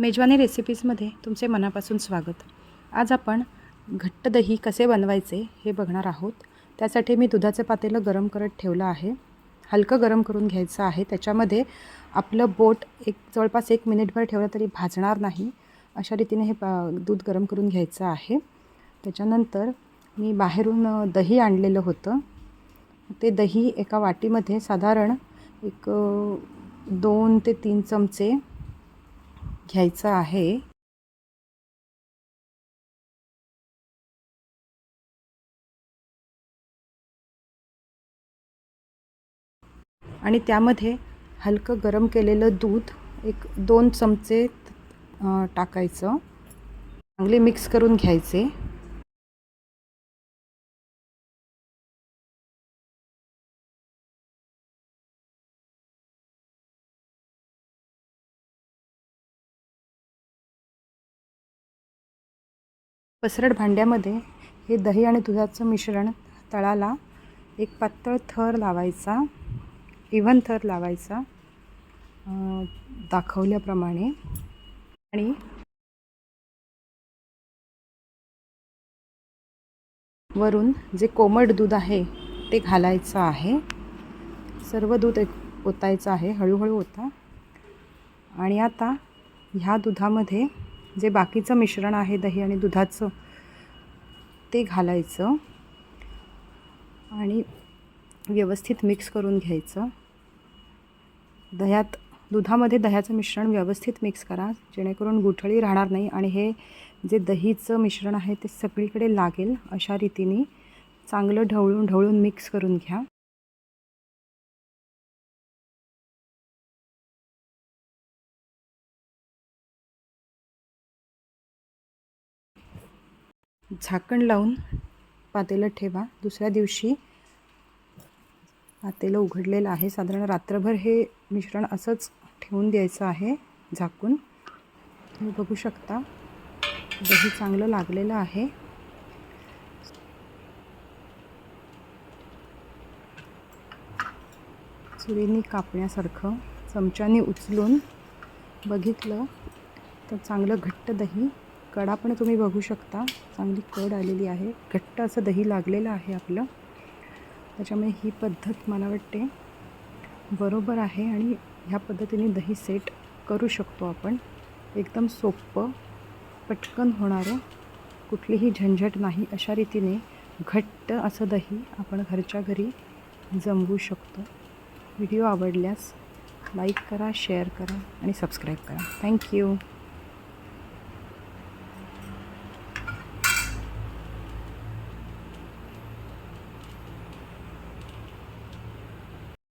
मेजवानी रेसिपीजमध्ये तुमचे मनापासून स्वागत. आज आपण घट्ट दही कसे बनवायचे हे बघणार आहोत. त्यासाठी मी दुधाचं पातेलं गरम करत ठेवलं आहे. हलकं गरम करून घ्यायचं आहे. त्याच्यामध्ये आपलं बोट एक जवळपास एक मिनिटभर ठेवलं तरी भाजणार नाही. अशा रीतीने हे पा दूध गरम करून घ्यायचं आहे. त्याच्यानंतर मी बाहेरून दही आणलेलं होतं. ते दही एका वाटीमध्ये साधारण एक दोन ते तीन चमचे घ्यायचं आहे. आणि त्यामध्ये हलकं गरम केलेलं दूध एक दोन चमचे टाकायचं. चांगले मिक्स करून घ्यायचे. पसरट भांड्यामध्ये हे दही आणि दुधाचं मिश्रण तळाला एक पातळ थर लावायचा इव्हन थर लावायचा दाखवल्याप्रमाणे. आणि वरून जे कोमट दूध आहे ते घालायचं आहे. सर्व दूध एक ओतायचं आहे हळूहळू ओता. आणि आता ह्या दुधामध्ये जे बाकीचं मिश्रण आहे दही आणि दुधाचं ते घालायचं आणि व्यवस्थित मिक्स करून घ्यायचं. दह्यात दुधामध्ये दह्याचं मिश्रण व्यवस्थित मिक्स करा जेणेकरून गुठळी राहणार नाही आणि हे जे दहीचं मिश्रण आहे ते सगळीकडे लागेल अशा रीतीने. चांगलं ढवळून ढवळून मिक्स करून घ्या. झाकण लावून पातेलं ठेवा. दुसऱ्या दिवशी पातेलं उघडलेलं आहे. साधारण रात्रभर हे मिश्रण असंच ठेवून द्यायचं आहे झाकून. तुम्ही बघू शकता दही चांगलं लागलेलं आहे. सुरीने कापण्यासारखं चमच्याने उचलून बघितलं तर चांगलं घट्ट दही कडा पण तुम्ही बघू शकता. चांगली कड आलेली आहे. घट्ट असं दही लागलेलं आहे आपलं. त्याच्यामुळे ही पद्धत मला वाटते बरोबर आहे आणि ह्या पद्धतीने दही सेट करू शकतो आपण. एकदम सोपं पटकन होणारं कुठलीही झंझट नाही. अशा रीतीने घट्ट असं दही आपण घरच्या घरी जमवू शकतो. व्हिडिओ आवडल्यास लाईक करा शेअर करा आणि सबस्क्राईब करा. थँक्यू